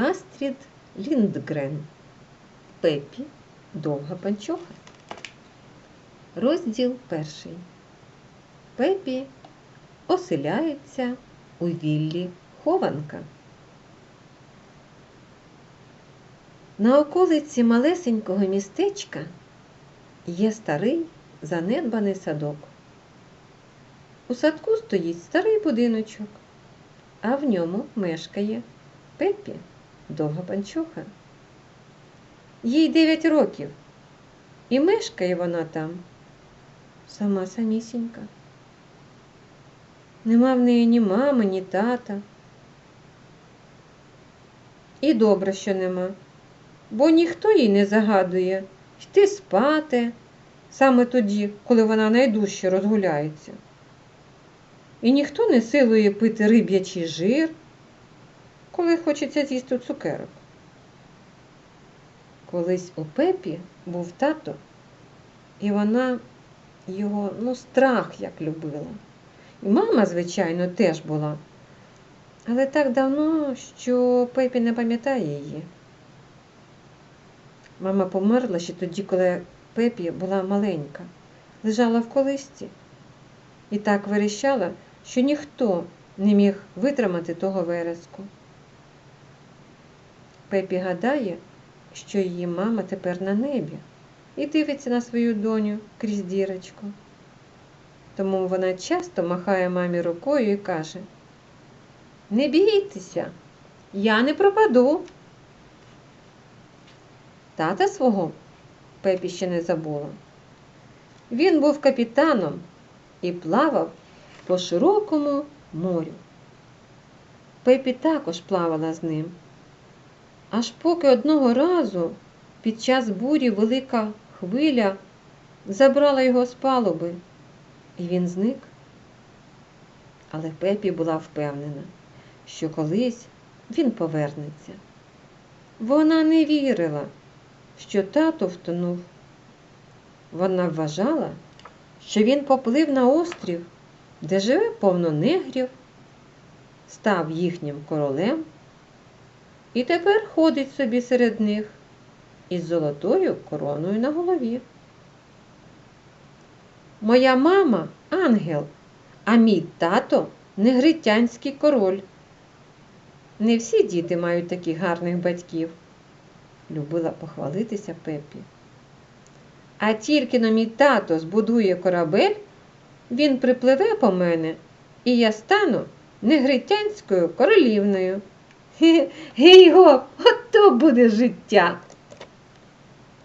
Астрід Ліндгрен. Пепі довга панчоха. Розділ перший. Пепі оселяється у віллі хованка. На околиці малесенького містечка є старий занедбаний садок. У садку стоїть старий будиночок, а в ньому мешкає Пеппі, довга панчоха. Їй 9 років, і мешкає вона там сама самісінька. Нема в неї ні мами, ні тата. І добре, що нема, бо ніхто їй не загадує йти спати саме тоді, коли вона найдужче розгуляється. І ніхто не силує пити риб'ячий жир, коли хочеться з'їсти цукерок. Колись у Пепі був тато, і вона його ну, страх як любила. І мама, звичайно, теж була. Але так давно, що Пепі не пам'ятає її. Мама померла ще тоді, коли Пепі була маленька, лежала в колисці і так верещала, що ніхто не міг витримати того вереску. Пепі гадає, що її мама тепер на небі і дивиться на свою доню крізь дірочку. Тому вона часто махає мамі рукою і каже: Не бійтеся, я не пропаду. Тата свого Пепі ще не забула. Він був капітаном і плавав по широкому морю. Пепі також плавала з ним. Аж поки одного разу під час бурі велика хвиля забрала його з палуби, і він зник. Але Пепі була впевнена, що колись він повернеться. Вона не вірила, що тато втонув. Вона вважала, що він поплив на острів, де живе повно негрів, став їхнім королем і тепер ходить собі серед них із золотою короною на голові. Моя мама ангел, а мій тато негритянський король. Не всі діти мають таких гарних батьків, любила похвалитися Пепі. А тільки на мій тато збудує корабель, він припливе по мене, і я стану негритянською королівною. Гей-го, ото буде життя.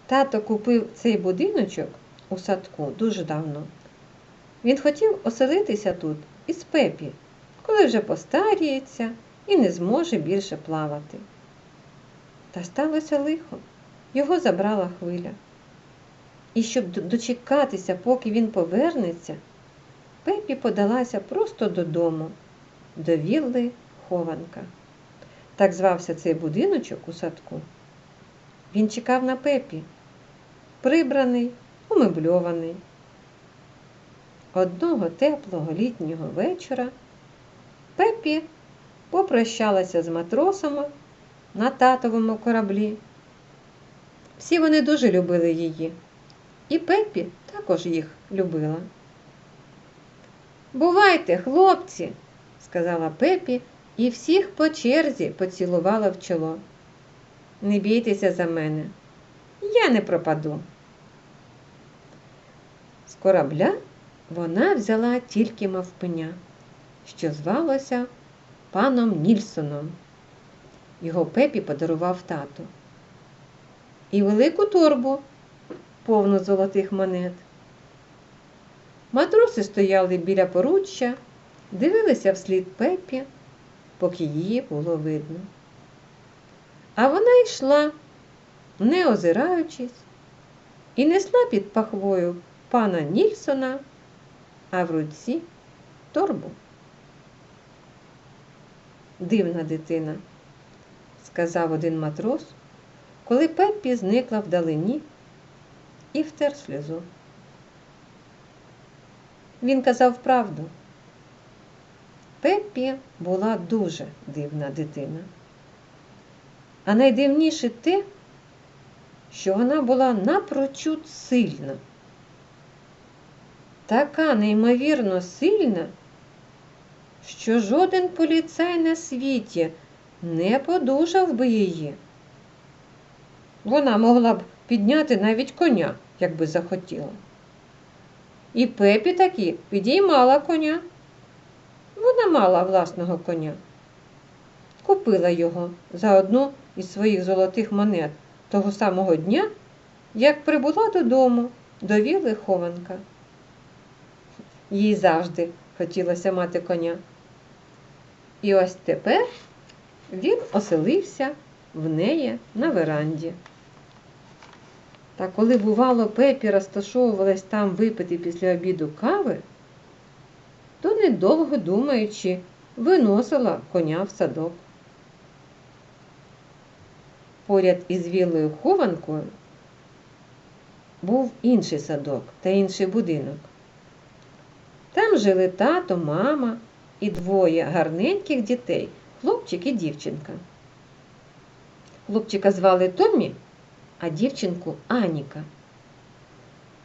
Тато купив цей будиночок у садку дуже давно. Він хотів оселитися тут із Пепі, коли вже постаріється і не зможе більше плавати. Та сталося лихо, його забрала хвиля. І щоб дочекатися, поки він повернеться, Пепі подалася просто додому, до вілли хованка. Так звався цей будиночок у садку. Він чекав на Пепі, прибраний, умебльований. Одного теплого літнього вечора Пепі попрощалася з матросами на татовому кораблі. Всі вони дуже любили її, і Пепі також їх любила. Бувайте, хлопці, сказала Пепі і всіх по черзі поцілувала в чоло. Не бійтеся за мене, я не пропаду. З корабля вона взяла тільки мавпеня, що звалося паном Нільсоном. Його пепі подарував тато. І велику торбу, повну золотих монет. Матроси стояли біля поруччя, дивилися вслід пепі, поки її було видно. А вона йшла, не озираючись, і несла під пахвою пана Нільсона, а в руці торбу. Дивна дитина, сказав один матрос, коли Пеппі зникла вдалині і втер сльозу. Він казав правду. Пеппі була дуже дивна дитина. А найдивніше те, що вона була напрочуд сильна. Така неймовірно сильна, що жоден поліцай на світі не подужав би її. Вона могла б підняти навіть коня, якби захотіла. І пепі таки підіймала коня. Вона мала власного коня. Купила його за одну із своїх золотих монет того самого дня, як прибула додому до віли хованка. Їй завжди хотілося мати коня. І ось тепер він оселився в неї на веранді. Та коли, бувало, пепі розташовувалась там випити після обіду кави, недовго думаючи, виносила коня в садок. Поряд із вілою хованкою був інший садок та інший будинок. Там жили тато, мама і двоє гарненьких дітей хлопчик і дівчинка. Хлопчика звали Томі, а дівчинку Аніка.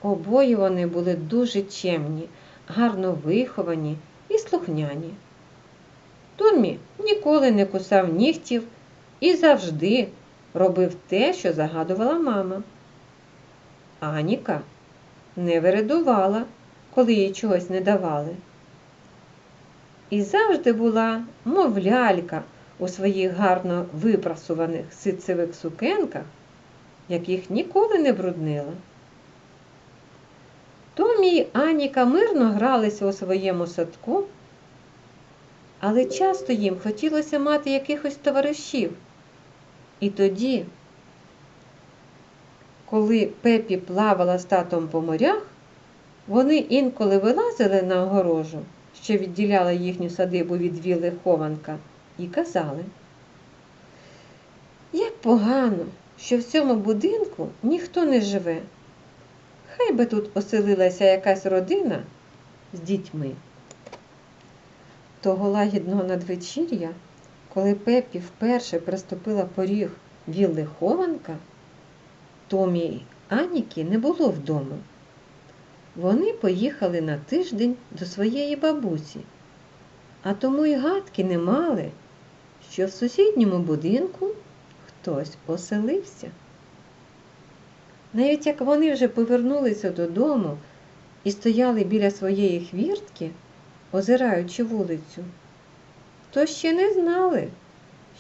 Обоє вони були дуже чемні, гарно виховані слухняні. Томі ніколи не кусав нігтів і завжди робив те, що загадувала мама. Аніка не вередувала, коли їй чогось не давали. І завжди була, мов лялька у своїх гарно випрасуваних ситцевих сукенках, яких ніколи не бруднила. Томі й Аніка мирно гралися у своєму садку, але часто їм хотілося мати якихось товаришів. І тоді, коли Пепі плавала з татом по морях, вони інколи вилазили на огорожу, що відділяла їхню садибу від віли хованка, і казали, як погано, що в цьому будинку ніхто не живе. Хай би тут оселилася якась родина з дітьми. Того лагідного надвечір'я, коли Пепі вперше приступила поріг вілли хованка, Томі й Аніки не було вдома. Вони поїхали на тиждень до своєї бабусі, а тому й гадки не мали, що в сусідньому будинку хтось поселився. Навіть як вони вже повернулися додому і стояли біля своєї хвіртки, озираючи вулицю, то ще не знали,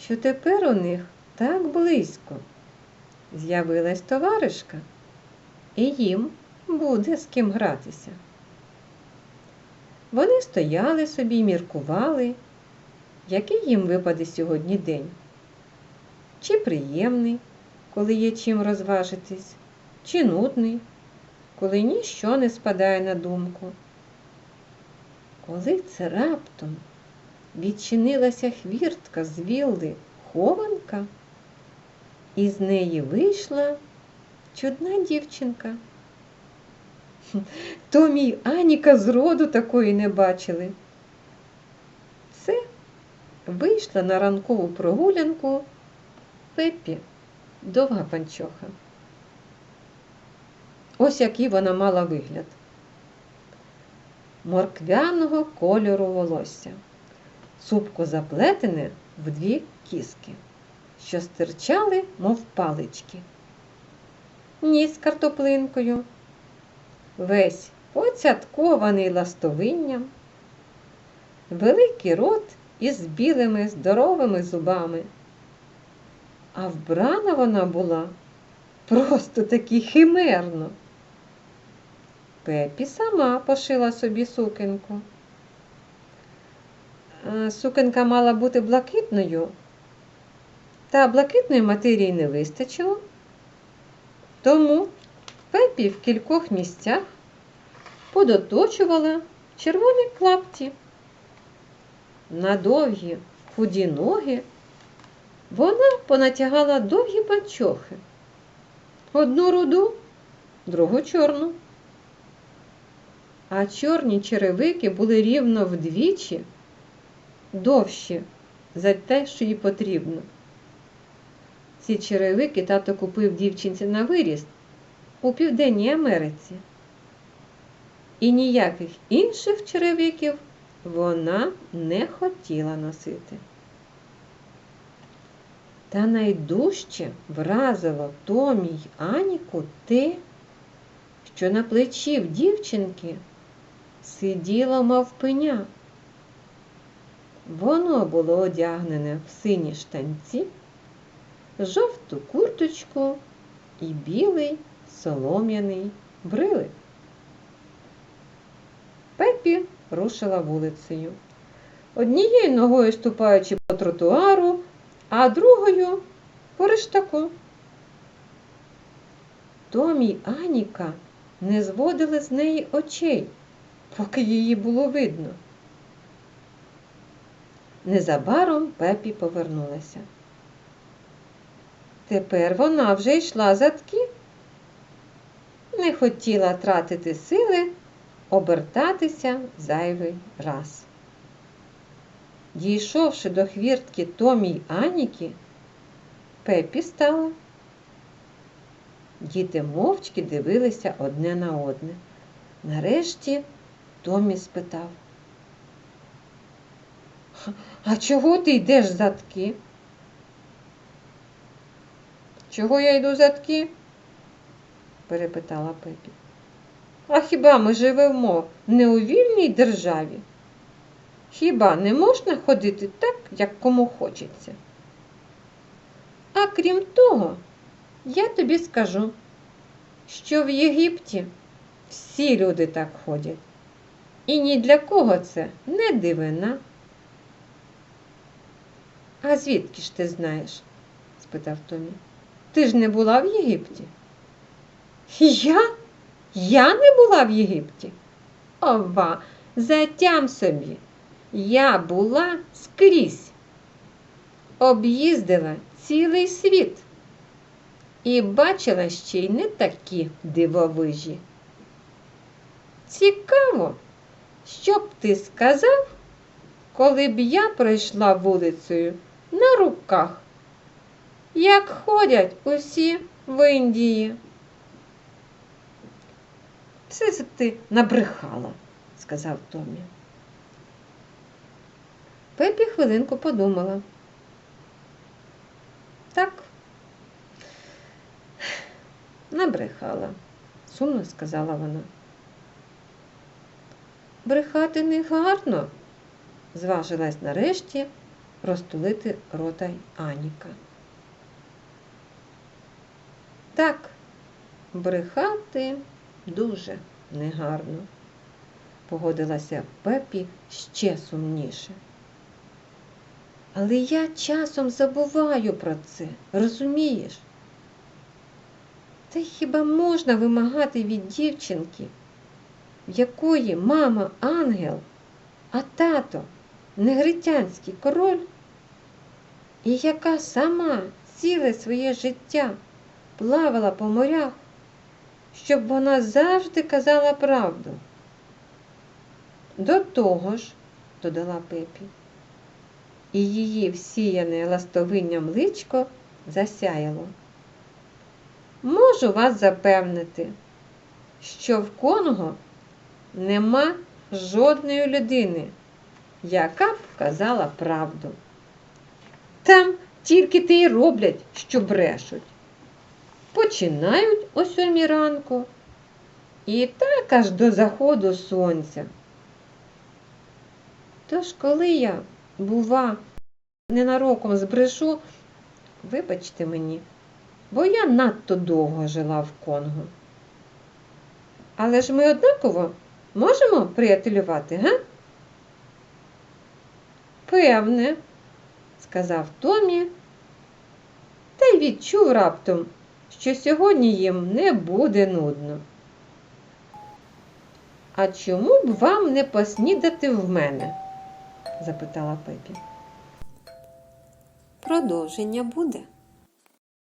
що тепер у них так близько з'явилась товаришка, і їм буде з ким гратися. Вони стояли собі й міркували, який їм випаде сьогодні день. Чи приємний, коли є чим розважитись, чи нудний, коли ніщо не спадає на думку. Коли це раптом відчинилася хвіртка з вілли хованка, і з неї вийшла чудна дівчинка. Томі й Аніка зроду такої не бачили. Це вийшла на ранкову прогулянку Пеппі, довга панчоха. Ось який вона мала вигляд. Морквяного кольору волосся, цупко заплетене в дві кіски, що стирчали, мов палички. Ніс картоплинкою, весь поцяткований ластовинням, великий рот із білими здоровими зубами. А вбрана вона була просто таки химерно. Пепі сама пошила собі сукенку. Сукенка мала бути блакитною, та блакитної матерії не вистачило, тому Пепі в кількох місцях подоточувала червоні клапті. На довгі худі ноги вона понатягала довгі панчохи. Одну руду, другу чорну. А чорні черевики були рівно вдвічі довші за те, що їй потрібно. Ці черевики тато купив дівчинці на виріст у Південній Америці. І ніяких інших черевиків вона не хотіла носити. Та найдужче вразило Томі й Аніку те, що на плечі в дівчинки сиділо мавпеня. Воно було одягнене в сині штанці, жовту курточку і білий солом'яний брилик. Пепі рушила вулицею, однією ногою ступаючи по тротуару, а другою по рештаку. Томі Аніка не зводили з неї очей, поки її було видно. Незабаром Пепі повернулася. Тепер вона вже йшла задки, не хотіла тратити сили, обертатися зайвий раз. Дійшовши до хвіртки Томі й Аніки, Пепі стала. Діти мовчки дивилися одне на одне. Нарешті Томі спитав. А чого ти йдеш задки? Чого я йду задки? перепитала Пепі. А хіба ми живемо не у вільній державі? Хіба не можна ходити так, як кому хочеться? А крім того, я тобі скажу, що в Єгипті всі люди так ходять. І ні для кого це не дивина. А звідки ж ти знаєш? спитав Томі. Ти ж не була в Єгипті? Я? Я не була в Єгипті? Ова, затям собі. Я була скрізь. Об'їздила цілий світ. І бачила ще й не такі дивовижі. Цікаво, що б ти сказав, коли б я пройшла вулицею на руках, як ходять усі в Індії. Все це ти набрехала, сказав Томі. Пепі хвилинку подумала. Так, набрехала, сумно сказала вона. Брехати не гарно, зважилась нарешті розтулити рота Аніка. Так, брехати дуже негарно, погодилася Пепі ще сумніше. Але я часом забуваю про це, розумієш? Та хіба можна вимагати від дівчинки, в якої мама ангел, а тато негритянський король, і яка сама ціле своє життя плавала по морях, щоб вона завжди казала правду. До того ж, додала Пепі, і її всіяне ластовинням личко засяяло. Можу вас запевнити, що в Конго нема жодної людини, яка б казала правду. Там тільки те й роблять, що брешуть. Починають о сьомій ранку і так аж до заходу сонця. Тож, коли я, бува, ненароком збрешу, вибачте мені, бо я надто довго жила в Конго. Але ж ми однаково можемо приятелювати, га? Певне, сказав Томі, та й відчув раптом, що сьогодні їм не буде нудно. А чому б вам не поснідати в мене? запитала Пепі. Продовження буде.